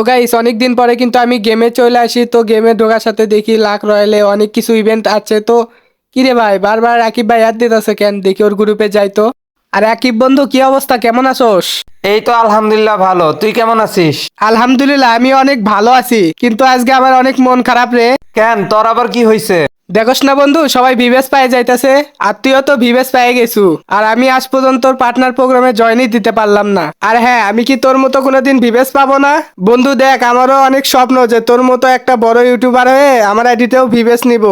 তো গাইস অনেক দিন পরে কিন্তু আমি গেমে চলে আসি। তো গেমে ঢোকার সাথে দেখি লাখ রয়েলে অনেক কিছু ইভেন্ট আছে। তো কিরে ভাই বারবার আকিব ভাই অ্যাড দিতেছে কেন? দেখি ওর গ্রুপে যাই তো। আর আকিব বন্ধু কি অবস্থা? কেমন আছোস? এই তো আলহামদুলিল্লাহ ভালো। তুই কেমন আছিস? আলহামদুলিল্লাহ আমি অনেক ভালো আছি। কিন্তু আজকে আমার অনেক মন খারাপ রে। কেন? তোর আবার কি হয়েছে দেখোস না বন্ধু, সবাই ভিভেস পায়ে যাইতেছে। আর তুইও তো ভিভেস পায়ে গেছু। আর আমি আজ পর্যন্ত পার্টনার প্রোগ্রামে জয়েনই দিতে পারলাম না। আর হ্যাঁ আমি কি তোর মতো কোনোদিন ভিভেস পাবো না? বন্ধু, দেখ, আমারও অনেক স্বপ্ন যে তোর মতো একটা বড় ইউটিউবার হয়ে আমার আইডিতেও ভিভেস নিব।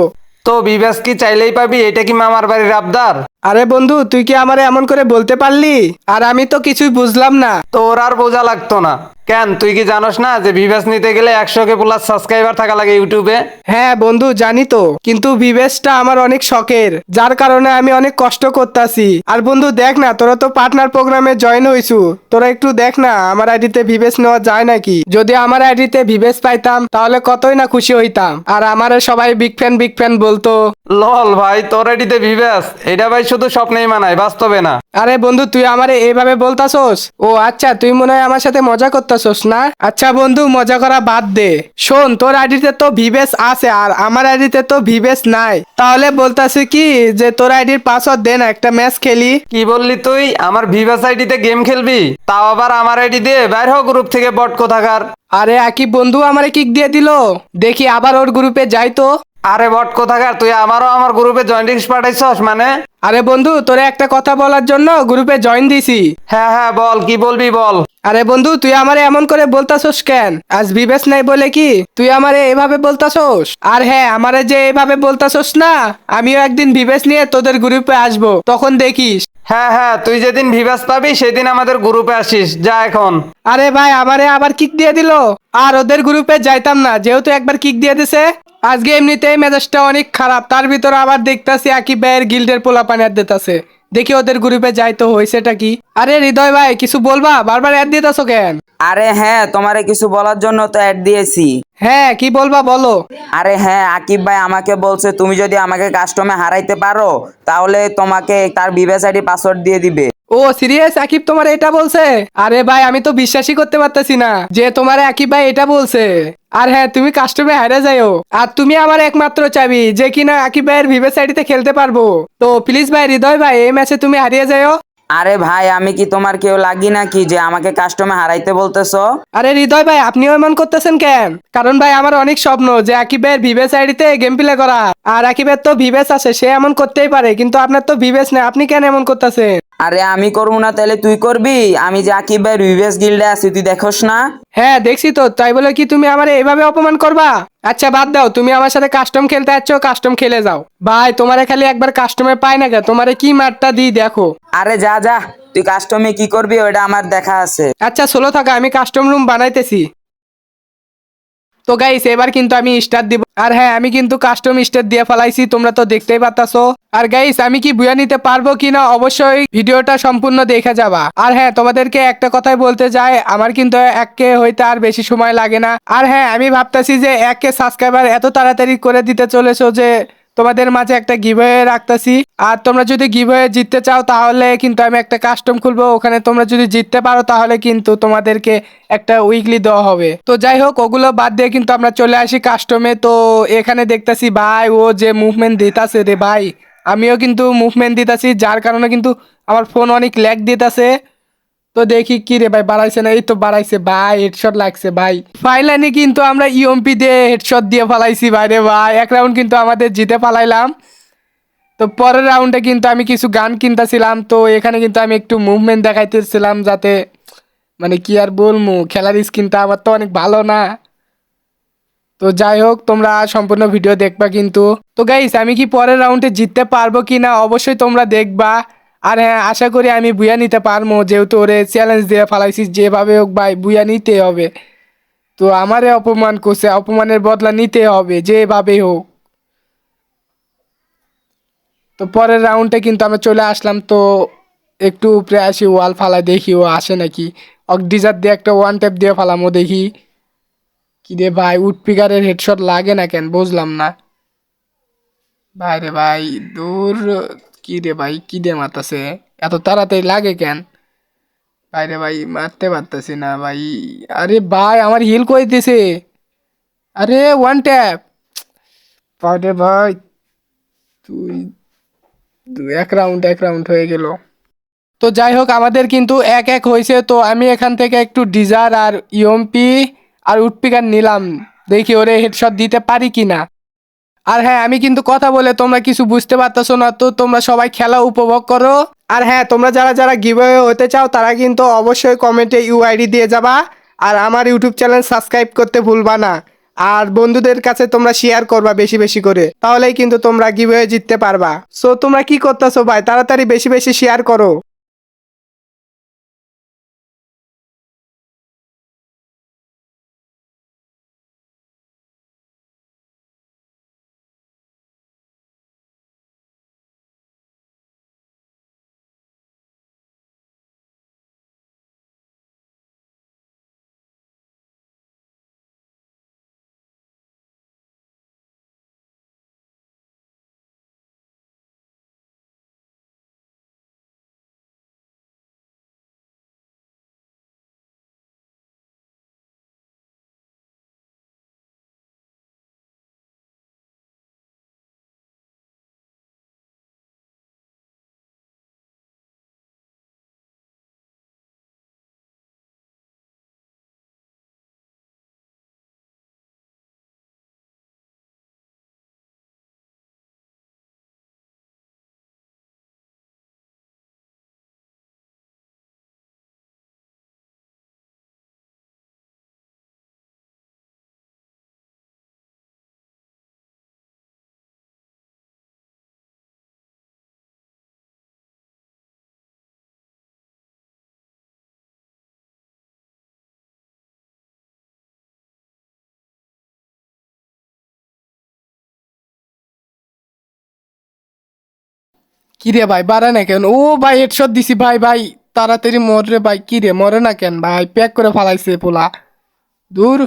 তো ভিভেস কি চাইলেই পাবি? এটা কি মামার বাড়ির আবদার? আরে বন্ধু তুই কি আমারে এমন করে বলতে পারলি? আর আমি তো কিছুই বুঝলাম না। তোর আর বোঝা লাগতো না। কেন তুই কি জানোস না যে বিবেশ নিতে গেলে একশো কে প্লাস সাবস্ক্রাইবার থাকা লাগে ইউটিউবে? হ্যাঁ বন্ধু জানি তো। কিন্তু ভিভেসটা আমার অনেক শখের যার কারণে আমি অনেক কষ্ট করতেছি। আর বন্ধু দেখ না তোরা তো পার্টনার প্রোগ্রামে জয়েন হইছু। তোরা একটু দেখ না আমার আইডিতে ভিভেস নেওয়া যায় নাকি? যদি আমার আইডিতে ভিভেস পাইতাম তাহলে কতই না খুশি হইতাম। আর আমার সবাই বিগ ফ্যান বিগ ফ্যান বলতো। লল ভাই তোর এটিতে বিবেশ এটা ভাই শুধু স্বপ্নেই মানায় বাস্তবে না। আরে বন্ধু তুই আমারে এইভাবে বলতাছস? ও আচ্ছা তুই মনে হয় আমার সাথে মজা করতাছস না? আচ্ছা বন্ধু মজা করা বাদ দে। শোন তোর আইডিতে তো ভিভেস আছে আর আমার আইডিতে তো ভিভেস নাই। তাহলে বলতাছি কি যে তোর আইডির পাসওয়ার্ড দে না একটা ম্যাচ খেলি। কি বললি তুই? আমার ভিভাস আইডিতে গেম খেলবি? তাও আবার আমার আইডি দিয়ে বাইর হ গ্রুপ থেকে বট কোথাকার। আরে একই বন্ধু আমারে কিক দিয়ে দিল। দেখি আবার ওর গ্রুপে যাই তো। আরে বট কোথাকার? তুই আমারও আমার গ্রুপে জয়েন্টিংস পাঠাইছস মানে? আরে বন্ধু তোরে একটা কথা বলার জন্য গ্রুপে জয়েন দিছি। হ্যাঁ হ্যাঁ বল কি বলবি বল? আরে বন্ধু তুই আমারে এমন করে বলতাছস কেন? আজ বিবেস নাই বলে কি তুই আমারে এভাবে বলতাছস? আর হ্যাঁ আমারে যে এভাবে বলতাছস না আমিও একদিন বিবেস নিয়ে তোদের গ্রুপে আসব তখন দেখিস। হ্যাঁ হ্যাঁ তুই যেদিন ভিভাস পাবি, সেদিন আমাদের গ্রুপে আসিস। যা এখন। আরে ভাই, আমারে আবার কিক দিয়ে দিল। আর ওদের গ্রুপে যাইতাম না, যেহেতু একবার কিক দিয়ে দিছে, আজকে এমনিতেই মেজাজটা অনেক খারাপ। তার ভিতরে আবার দেখতাছি একই ব্যয়ের গিল্ডের পোলা পানি আর দিতাছে। দেখি ওদের গ্রুপে যাই তো হয়েছেটা কি? আরে হৃদয় ভাই কিছু বলবা? বারবার অ্যাড দিতাছো কেন? আরে হ্যাঁ তোমারে কিছু বলার জন্য তো অ্যাড দিয়েছি। হ্যাঁ কি বলবা বলো? আরে হ্যাঁ আকিব ভাই আমাকে বলছে তুমি যদি আমাকে কাস্টমে হারাইতে পারো তাহলে তোমাকে তার বিবেস আইডি পাসওয়ার্ড দিয়ে দিবে। ও সিরিয়াস আকিব তোমার এটা বলছে? আরে ভাই আমি তো বিশ্বাসই করতে পারতেছি না যে তোমার আকিব ভাই এটা বলছে। আর হ্যাঁ তুমি কাস্টমে হারে যাইও। আর তুমি আমার একমাত্র চাবি যে কিনা আকিব ভাইয়ের ভিভে সাইডিতে খেলতে পারব। তো প্লিজ ভাই হৃদয় ভাই এই ম্যাচে তুমি হারিয়ে যাইও। আরে ভাই আমি কি তোমার কেউ লাগি নাকি যে আমাকে কাস্টমে হারাইতে বলতেছো? আরে হৃদয় ভাই আপনিও এমন করতেছেন কেন? কারণ ভাই আমার অনেক স্বপ্ন যে আকিব ভাইয়ের ভিভেস আইডিতে গেম প্লে করা। আর আকিবের তো ভিভেস আছে সে এমন করতেই পারে কিন্তু আপনার তো ভিভেস নেই আপনি কেন এমন করতেছেন? আরে আমি করব না তাহলে তুই করবি? আমি যে আকিব ভাই বিবেস গিল্ডে আছি তুই দেখোস না? হ্যাঁ দেখছি তো। তাই বলে কি তুমি আমার এইভাবে অপমান করবা? আচ্ছা বাদ দাও। তুমি আমার সাথে কাস্টম খেলতে যাচ্ছ কাস্টম খেলে যাও। ভাই তোমারে খালি একবার কাস্টমে পাই না কে তোমারে কি মারটা দিই দেখো। আরে যা যা। তুই কাস্টমে কি করবি ওটা আমার দেখা আছে। আচ্ছা ষোলো থাকা আমি কাস্টম রুম বানাইতেছি। তো গাইস এবার কিন্তু আমি স্টার দিব। আর হ্যাঁ আমি কিন্তু কাস্টম স্টার দিয়ে ফেলাইছি, তোমরা তো দেখতেই পারতাছো। আর গাইস আমি কি বুয়া নিতে পারব কিনা অবশ্যই ভিডিওটা সম্পূর্ণ দেখে যাবা। আর হ্যাঁ তোমাদেরকে একটা কথাই বলতে যাই আমার কিন্তু এককে হইতে আর বেশি সময় লাগে না। আর হ্যাঁ আমি ভাবতাছি যে এককে সাবস্ক্রাইবার এত তাড়াতাড়ি করে দিতে চলেছো যে তোমাদের মাঝে একটা গিভওয়ে রাখতেছি। আর তোমরা যদি গিভওয়ে জিততে চাও, তাহলে কিন্তু আমি একটা কাস্টম খুলবো। ওখানে তোমরা যদি জিততে পারো, তাহলে কিন্তু তোমাদেরকে একটা উইকলি দেওয়া হবে। তো যাই হোক, ওগুলো বাদ দিয়ে কিন্তু আমরা চলে আসি কাস্টমে তো এখানে দেখতাছি, ভাই, ও যে মুভমেন্ট দিতাছে রে ভাই। আমিও কিন্তু মুভমেন্ট দিতাছি, যার কারণে কিন্তু আমার ফোন অনেক ল্যাগ দিতাছে। তো দেখি কি রে ভাই, বাড়াইছে না? এই তো বাড়াইছে ভাই হেডশট লাগছে ভাই। ফাইনালি কিন্তু আমরা ইএমপি দিয়ে হেডশট দিয়ে ফালাইছি ভাই রে ভাই। এক রাউন্ড কিন্তু আমাদের জিতে ফালাইলাম। তো পরের রাউন্ডে কিন্তু আমি কিছু গান কিনতেছিলাম, তো এখানে কিন্তু আমি একটু মুভমেন্ট দেখাইতেছিলাম যাতে মানে কি আর বলব খেলার স্কিনটা আমার তো অনেক ভালো না। তো যাই হোক, তোমরা সম্পূর্ণ ভিডিও দেখবা কিন্তু। তো গাইস আমি কি পরের রাউন্ডে জিততে পারব কি না অবশ্যই তোমরা দেখবা। আর হ্যাঁ আশা করি আমি বুয়া নিতে পারব যেহেতু ওরে চ্যালেঞ্জ দিয়ে ফেলাইছি, যেভাবে হোক ভাই বুয়া নিতে হবে। তো আমারে অপমান করছে, অপমানের বদলা নিতে হবে যেভাবে হোক। তো পরের রাউন্ডে কিন্তু আমরা চলে আসলাম, তো একটু উপরে আসি ওয়াল ফালা দেখি, ও আসে নাকি? অকডিজার দিয়ে একটা ওয়ান ট্যাপ দিয়ে ফালামো দেখি। কি রে ভাই উডপিকারের হেডশট লাগে না কেন? বুঝলাম না। ভাই রে ভাই, দূর কি রে ভাই কি দে মাতাছে এত তাড়াতাড়ি লাগে কেন? বাইরে ভাই, মারতে পারতেছি না ভাই। আরে ভাই, আমার হিল করে দিছে। আরে ওয়ান ট্যাপ আরে ভাই তুই এক রাউন্ড এক রাউন্ড হয়ে গেল। তো যাই হোক, আমাদের কিন্তু এক এক হয়েছে। তো আমি এখান থেকে একটু ডিজার আর ইএমপি আর উটপিকার নিলাম। দেখি ওরে হেডশট দিতে পারি কি না আর হ্যাঁ আমি কিন্তু কথা বলে তোমরা কিছু বুঝতে পারতেছো না, তো তোমরা সবাই খেলা উপভোগ করো। আর হ্যাঁ তোমরা যারা যারা গিভওয়ে হতে চাও, তারা কিন্তু অবশ্যই কমেন্টে ইউআইডি দিয়ে যাবা। আর আমার ইউটিউব চ্যানেল সাবস্ক্রাইব করতে ভুলবা না। আর বন্ধুদের কাছে তোমরা শেয়ার করবা বেশি বেশি করে। তাহলেই কিন্তু তোমরা গিভওয়ে জিততে পারবা। সো তোমরা কি করতেছো ভাই? তাড়াতাড়ি বেশি বেশি শেয়ার করো। কি রে ভাই, বাড়ে না কেন? ও ভাই হেডশট দিছি। ভাই ভাই, তাড়াতাড়ি মরে ভাই, কিরে? মরে না কেন? ভাই প্যাক করে ফালাইছে পোলা। দূর।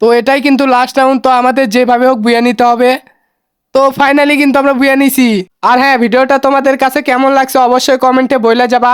তো এটাই কিন্তু লাস্ট রাউন্ড তো আমাদের যেভাবে হোক বুয়ে নিতে হবে। তো ফাইনালি কিন্তু আমরা বুয়ে নিছি। আর হ্যাঁ ভিডিওটা তোমাদের কাছে কেমন লাগছে অবশ্যই কমেন্টে বলে যাবা।